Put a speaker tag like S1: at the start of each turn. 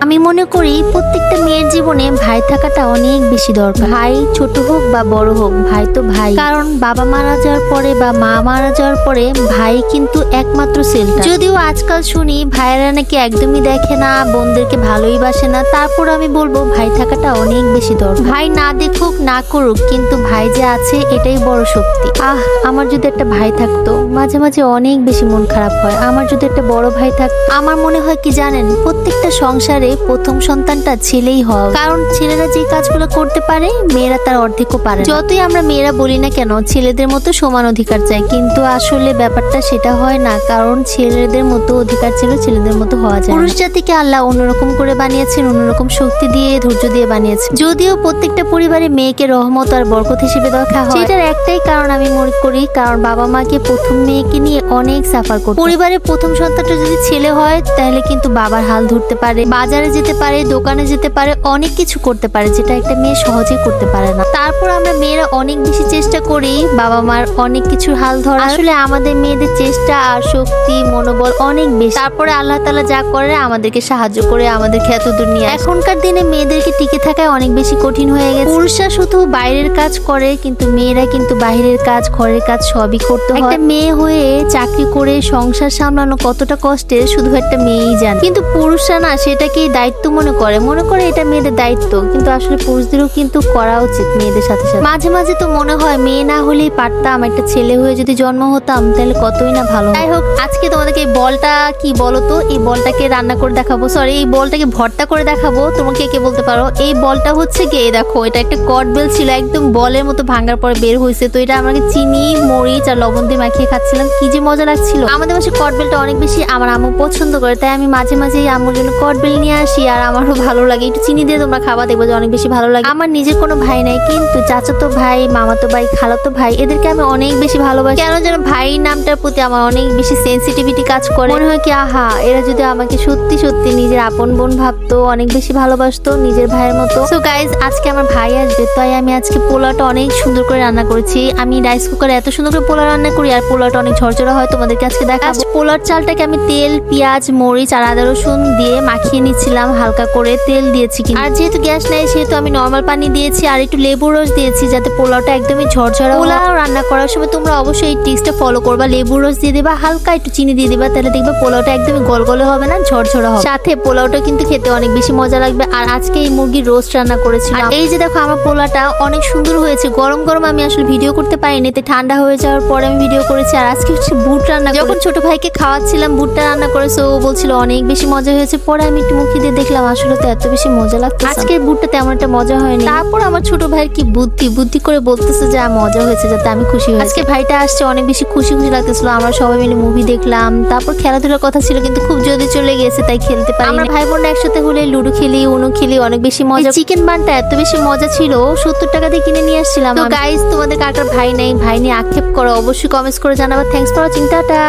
S1: আমি মনে করি প্রত্যেকটা মেয়ের জীবনে ভাই থাকাটা অনেক বেশি দরকার। ভাই ছোট হোক বা বড় হোক, ভাই তো ভাই। কারণ বাবা মারা যাওয়ার পরে বা মা মারা যাওয়ার পরে ভাই কিন্তু একমাত্র সেলটা যদিও আজকাল শুনি ভাইয়েরা নাকি একদমই দেখে না, বোনদেরকে ভালোই বাসে না। তারপর আমি বলব ভাই থাকাটা অনেক বেশি দরকার। ভাই না দেখুক, না করুক, কিন্তু ভাই যে আছে এটাই বড় শক্তি। আহ, আমার যদি একটা ভাই থাকতো, মাঝে মাঝে অনেক বেশি মন খারাপ হয়। আমার যদি একটা বড় ভাই থাকতো আমার মনে হয় কি জানেন, প্রত্যেকটা সংসারে প্রথম সন্তানটা ছেলেই হয় কারণ ছেলেরা যে কাজগুলো করতে পারে, মেয়েরা তার অর্ধেকও পারে যতই আমরা মেয়েরা বলি না কেন, ছেলেদের মতো সমান অধিকার চাই। কিন্তু আসলে ব্যাপারটা সেটা হয় না, কারণ ছেলেদের মতো অধিকার ছিল, ছেলেদের মতো হওয়া যায় পুরুষ জাতিকে আল্লাহ অন্যরকম করে বানিয়েছেন, অন্যরকম শক্তি দিয়ে, ধৈর্য দিয়ে বানিয়েছেন। যদিও প্রত্যেকটা পরিবারে মেয়েকে রহমত আর বরকত হিসেবে দেখা হয়। সেটার একটাই কারণ আমি মনে করি, কারণ বাবা মাকে প্রথম মেয়েকে নিয়ে অনেক সাফার করতে। পরিবারের প্রথম সন্তানটা যদি ছেলে হয়, তাহলে কিন্তু বাবার হাল ধরতে পারে। বাজারে যেতে পারে, দোকানে যেতে পারে, অনেক কিছু করতে পারে, যেটা একটা মেয়ে সহজে করতে পারে না। তারপর আমরা মেয়েরা অনেক বেশি চেষ্টা করি, বাবা মার অনেক কিছুর হাল ধরা আসলে আমাদের মেয়েদের চেষ্টা আর শক্তি, মনোবল অনেক বেশি। তারপরে আল্লাহ তালা যা করে, আমাদেরকে সাহায্য করে আমাদেরকে এত দূর নিয়ে এখনকার দিনে মেয়েদেরকে টিকে থাকায় অনেক বেশি কঠিন হয়ে গেছে। পুরুষরা শুধু বাইরের কাজ করে, কিন্তু মেয়েরা কিন্তু বাইরের কাজ, ঘরের কাজ সবই করতে হয়। একটা মেয়ে হয়ে চাকরি করে, সংসার সামলানো কতটা কষ্টের, শুধু একটা মেয়েই জানে। কিন্তু পুরুষরা না, সেটাকে দায়িত্ব মনে করে মনে করে এটা মেয়েদের দায়িত্ব, কিন্তু আসলে পুরুষদেরও কিন্তু করা উচিত মেয়েদের সাথে সাথে। মাঝে মাঝে তো মনে হয় মেয়ে না হলেই পারতাম, একটা ছেলে হয়ে যদি জন্ম হতাম, তাহলে কতই না ভালো। যাই হোক, আজকে তোমাদেরকে এই বলটা কি বলো তো? এই বলটাকে রান্না করে দেখাবো। সরি এই বলটাকে ভর্তা করে দেখাবো। তোমাকে কে বলতে পারো? এই বলটা হচ্ছে কি? দেখো, এটা একটা কট বেল ছিল, একদম বলের মতো ভাঙার পরে বের হয়েছে। তো এটা আমাকে চিনি, মরিচ আর লবণ দিয়ে মাখিয়ে খাচ্ছিলাম। কি যে মজা লাগছিল। আমাদের বাসায় কট বেলটা অনেক বেশি আমার আম্মু পছন্দ করে, তাই আমি মাঝে মাঝে এই আম্মুর জন্য কট বেল নিয়ে আসি আর আমারও ভালো লাগে। একটু চিনি দিয়ে তোমরা খাবা, দেখব যে অনেক বেশি ভালো লাগে। আমার নিজের কোনো ভাই নাই, কিন্তু চাচাতো ভাই, মামাতো ভাই, খালাতো ভাই, এদেরকে আমি অনেক বেশি ভালোবাসি। কেন যেন ভাই নামটার প্রতি আমার অনেক বেশি সেন্সিটিভিটি কাজ করে। মনে হয় কি, আহা, এরা যদি আমাকে সত্যি সত্যি নিজের আপন বোন ভাবতো, অনেক বেশি ভালোবাসতো নিজের ভাইয়ের মতো। সো গাইজ আজকে আমার ভাই আসবে, তাই আমি আজকে পোলাওটা অনেক সুন্দর করে রান্না করেছি। আমি রাইস কুকারে এত সুন্দর করে পোলাও রান্না করি, আর পোলাওটা অনেক ঝরঝরা হয়, তোমাদেরকে আজকে দেখাবো। পোলার চালটাকে আমি তেল, পেঁয়াজ, মরিচ আর আদা রসুন দিয়ে মাখিয়ে নিচ্ছিলাম হালকা করে তেল দিয়েছি কিন্তু। আর যেহেতু গ্যাস নেই সেহেতু আমি নর্মাল পানি দিয়েছি আর একটু লেবু রস দিয়েছি যাতে পোলাওটা একদমই ঝরঝরা। পোলাও রান্না করার সময় তোমরা অবশ্যই এই টিক্সটা ফলো করবা। লেবু রস দিয়ে দিবা হালকা একটু চিনি দিয়ে দিবা তাহলে দেখবে পোলাওটা একদমই গলগলে হবে না ঝরঝরা হবে। সাথে পোলাওটা কিন্তু খেতে অনেক বেশি মজা লাগবে। আর আজকে এই মুরগির রোস্ট রান্না করেছি আর এই যে দেখো আমার পোলাটা অনেক সুন্দর হয়েছে গরম গরম আমি আসলে ভিডিও করতে পারিনি এতে ঠান্ডা হয়ে যাওয়ার পরে আমি ভিডিও করেছি। আর আজকে হচ্ছে বুট রান্না যখন ছোট ভাইকে খাওয়াচ্ছিলাম বুটটা রান্না করেছে ও বলছিল অনেক বেশি মজা হয়েছে। পরে আমি একটু মুখে দিয়ে দেখলাম আসলে তো এত বেশি মজা লাগতো আজকের বুটটা তেমন একটা মজা হয়নি। তারপর আমার ছোট ভাইয়ের কি বুদ্ধি? বুদ্ধি করে বলতেছে যে মজা হয়েছে যাতে আমি খুশি হই আজকে ভাইটা আসছে অনেক বেশি খুশি খুশি লাগতেছিল। আমরা সবাই মিলে মুভি দেখলাম। তারপর খেলাধুলার কথা ছিল কিন্তু খুব জলদি চলে গেছে তাই খেলতে পারি আমরা ভাই বোনরা একসাথে হলে লুডো খেলি উনো খেলি অনেক বেশি মজা চিকেন বানটা এত বেশি মজা ছিল সত্তর টাকা দিয়ে কিনে নিয়ে আসছিলাম তো গাইজ তোমাদের কাকার ভাই নেই? ভাই নিয়ে আক্ষেপ করো অবশ্যই কমেন্টস করে জানাব। Thanks for watching tata!